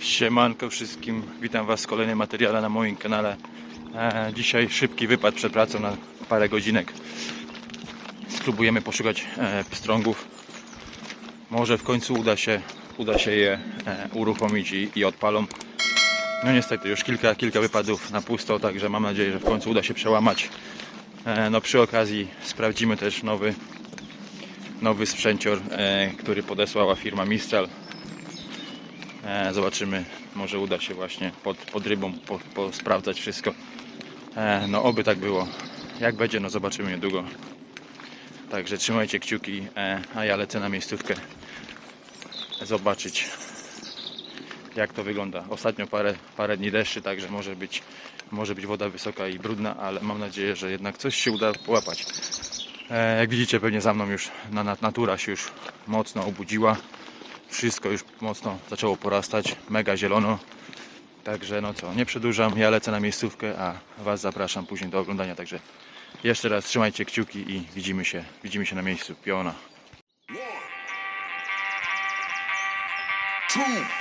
Siemanko wszystkim, witam Was w kolejnym materiale na moim kanale. E, dzisiaj szybki wypad przed pracą na parę godzinek. Spróbujemy poszukać e, pstrągów. Może w końcu uda się, uda się je e, uruchomić i, i odpalą. No niestety już kilka, kilka wypadów na pusto, także mam nadzieję, że w końcu uda się przełamać. E, no przy okazji sprawdzimy też nowy, nowy sprzęcior, e, który podesłała firma Mistral. E, zobaczymy, może uda się właśnie pod, pod rybą po, posprawdzać wszystko. E, no oby tak było. Jak będzie, no zobaczymy niedługo. Także trzymajcie kciuki, e, a ja lecę na miejscówkę zobaczyć jak to wygląda. Ostatnio parę, parę dni deszczy, także może być, może być woda wysoka i brudna, ale mam nadzieję, że jednak coś się uda połapać. Jak widzicie, pewnie za mną już na, natura się już mocno obudziła. Wszystko już mocno zaczęło porastać, mega zielono. Także no co, nie przedłużam, ja lecę na miejscówkę, a Was zapraszam później do oglądania. Także jeszcze raz trzymajcie kciuki i widzimy się, widzimy się na miejscu. Piona. two,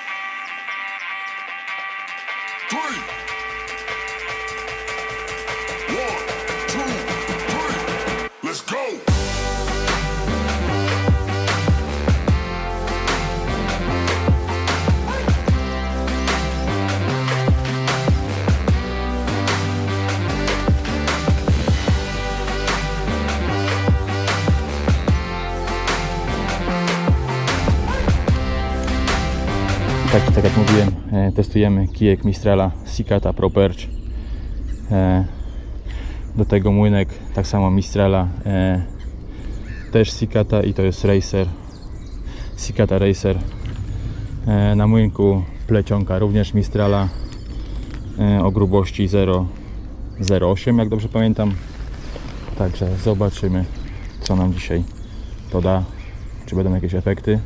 testujemy kijek Mistrala Sikata Pro Perch. E, do tego młynek, tak samo Mistrala, e, też Sikata i to jest Racer. Sikata Racer. E, na młynku plecionka również Mistrala e, o grubości 0,08 jak dobrze pamiętam. Także zobaczymy co nam dzisiaj to da. Czy będą jakieś efekty.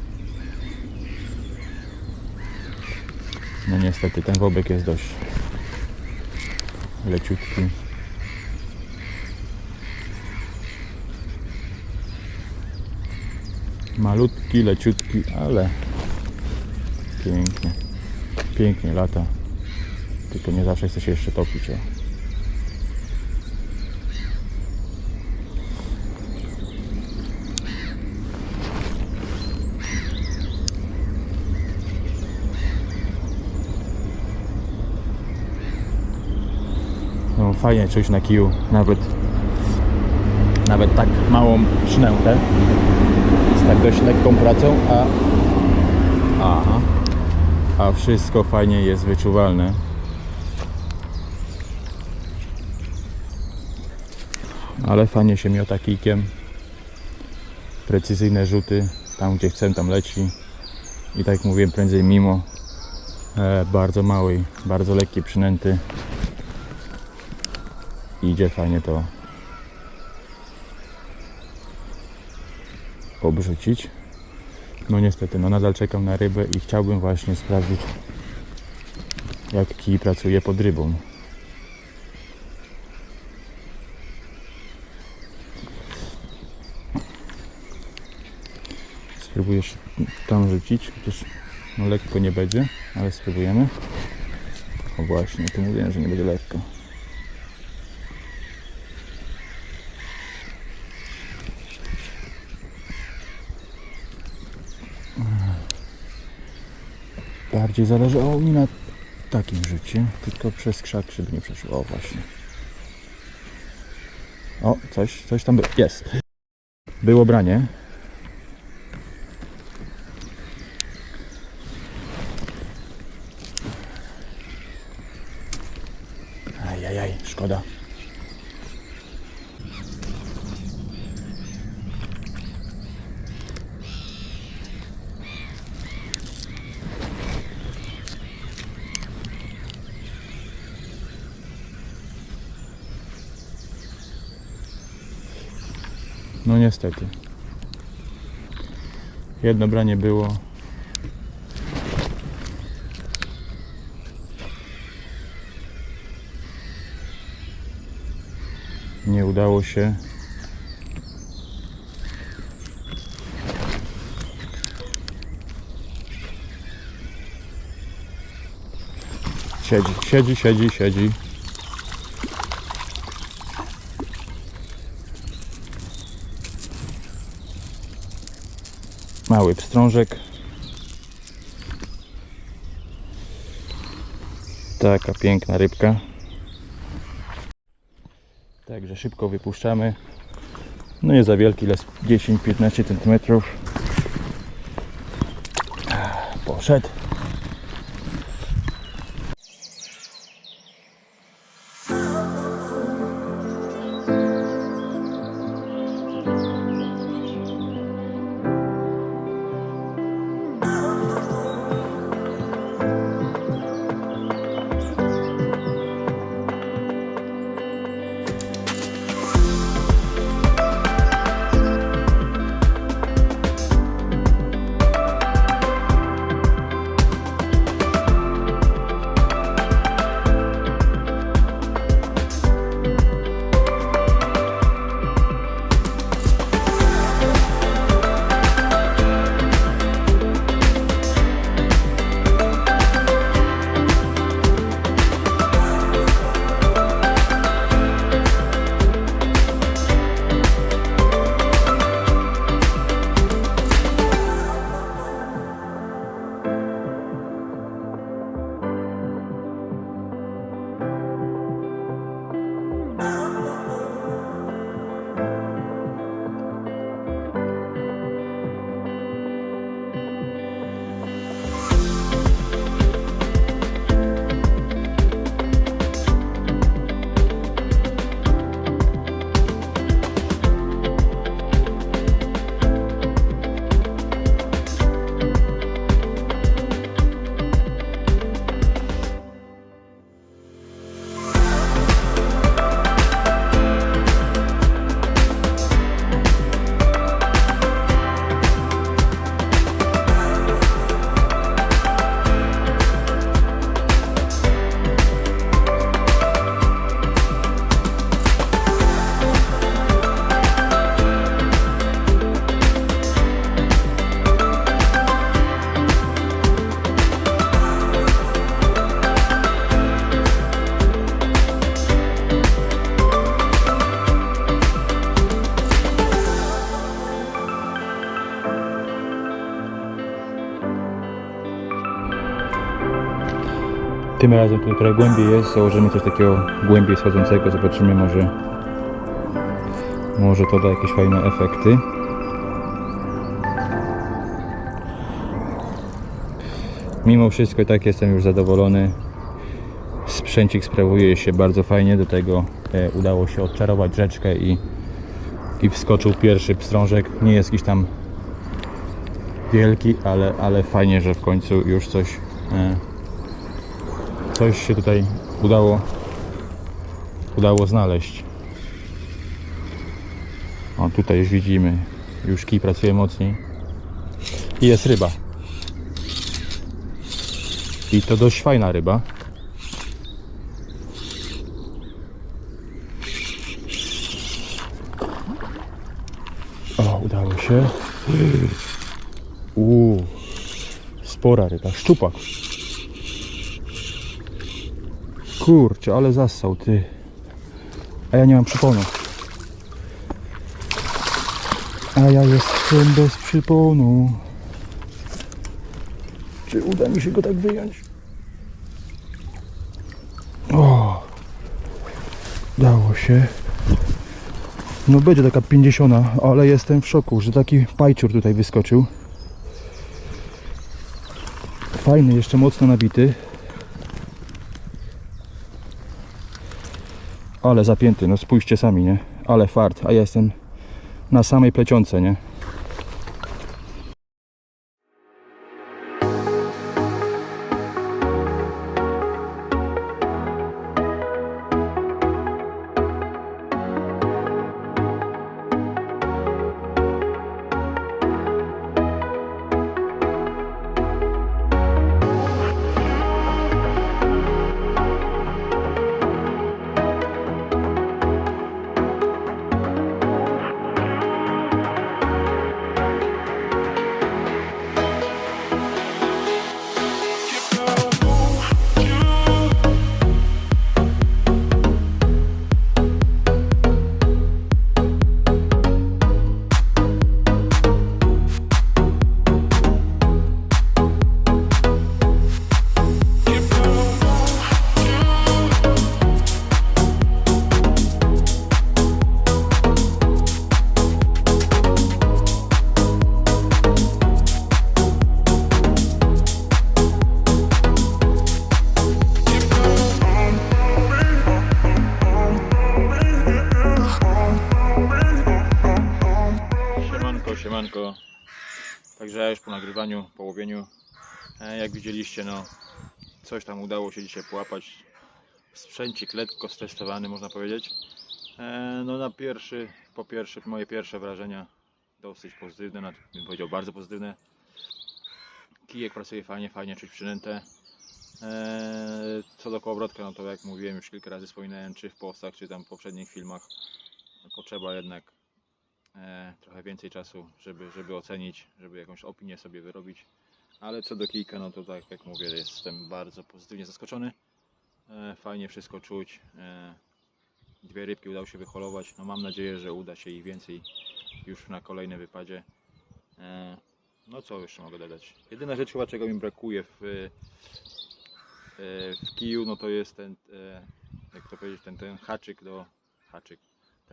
No niestety ten wobek jest dość leciutki. Malutki, leciutki, ale pięknie. Pięknie lata. Tylko nie zawsze chce się jeszcze topić. O. No, fajnie czuć na kiju nawet nawet tak małą przynętę z tak dość lekką pracą, a a, a wszystko fajnie jest wyczuwalne. Ale fajnie się miota kijkiem. Precyzyjne rzuty, tam gdzie chcę, tam leci. I tak jak mówiłem, prędzej mimo e, bardzo małej, bardzo lekkiej przynęty idzie fajnie to obrzucić. No niestety, no nadal czekam na rybę i chciałbym właśnie sprawdzić jak kij pracuje pod rybą. Spróbujesz tam rzucić, chociaż no lekko nie będzie, ale spróbujemy. O właśnie, tu mówiłem, że nie będzie lekko. Bardziej zależało mi na takim rzucie, tylko przez krzak, żeby nie przeszło. O, właśnie. O, coś, coś tam było. Jest. Było branie. Ajajaj, szkoda. No niestety. Jedno branie było. Nie udało się. Siedzi, siedzi, siedzi, siedzi. Mały pstrążek. Taka piękna rybka. Także szybko wypuszczamy. No nie za wielki, les 10-15 cm. Poszedł. Tym razem tu trochę głębiej jest, założymy coś takiego głębiej schodzącego, zobaczymy może może to da jakieś fajne efekty. Mimo wszystko i tak jestem już zadowolony. Sprzęcik sprawuje się bardzo fajnie, do tego e, udało się odczarować rzeczkę i, i wskoczył pierwszy pstrążek. Nie jest jakiś tam wielki, ale, ale fajnie, że w końcu już coś e, coś się tutaj udało udało znaleźć. O, tutaj już widzimy, już kij pracuje mocniej. I jest ryba. I to dość fajna ryba. O, udało się. Uuu, spora ryba, szczupak. Kurczę, ale zassał ty. A ja nie mam przyponu. A ja jestem bez przyponu. Czy uda mi się go tak wyjąć? O! Dało się. No będzie taka 50, ale jestem w szoku, że taki pajczur tutaj wyskoczył. Fajny, jeszcze mocno nabity. Ale zapięty, no spójrzcie sami, nie? Ale fart, a ja jestem na samej plecionce, nie? Także już po nagrywaniu, po łowieniu, e, jak widzieliście, no coś tam udało się dzisiaj połapać. Sprzęcik lekko stestowany, można powiedzieć. E, No na pierwszy, po pierwsze, moje pierwsze wrażenia dosyć pozytywne, bym powiedział bardzo pozytywne. Kijek pracuje fajnie, fajnie czuć przynętę. Eee, Co do kołowrotka, no to jak mówiłem już kilka razy wspominałem, czy w postach, czy tam w poprzednich filmach, potrzeba jednak e, trochę więcej czasu, żeby, żeby ocenić, żeby jakąś opinię sobie wyrobić. Ale co do kijka, no to tak jak mówię, jestem bardzo pozytywnie zaskoczony. E, fajnie wszystko czuć. E, dwie rybki udało się wyholować. No mam nadzieję, że uda się ich więcej już na kolejnym wypadzie. E, no co jeszcze mogę dodać? Jedyna rzecz chyba czego mi brakuje w, e, w kiju, no to jest ten, e, jak to powiedzieć, ten, ten haczyk do, haczyk,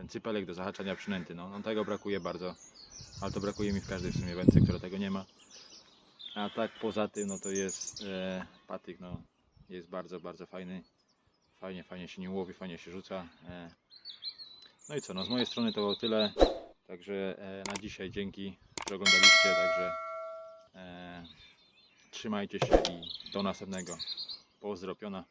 ten cypelek do zahaczania przynęty. No, no tego brakuje bardzo, ale to brakuje mi w każdej w sumie wędce, która tego nie ma. A tak poza tym, no to jest e, patyk, no jest bardzo, bardzo fajny. Fajnie, fajnie się nie łowi, fajnie się rzuca. E, no i co, no z mojej strony to tyle. Także e, na dzisiaj dzięki, że oglądaliście. Także e, trzymajcie się i do następnego. Pozdrowiona.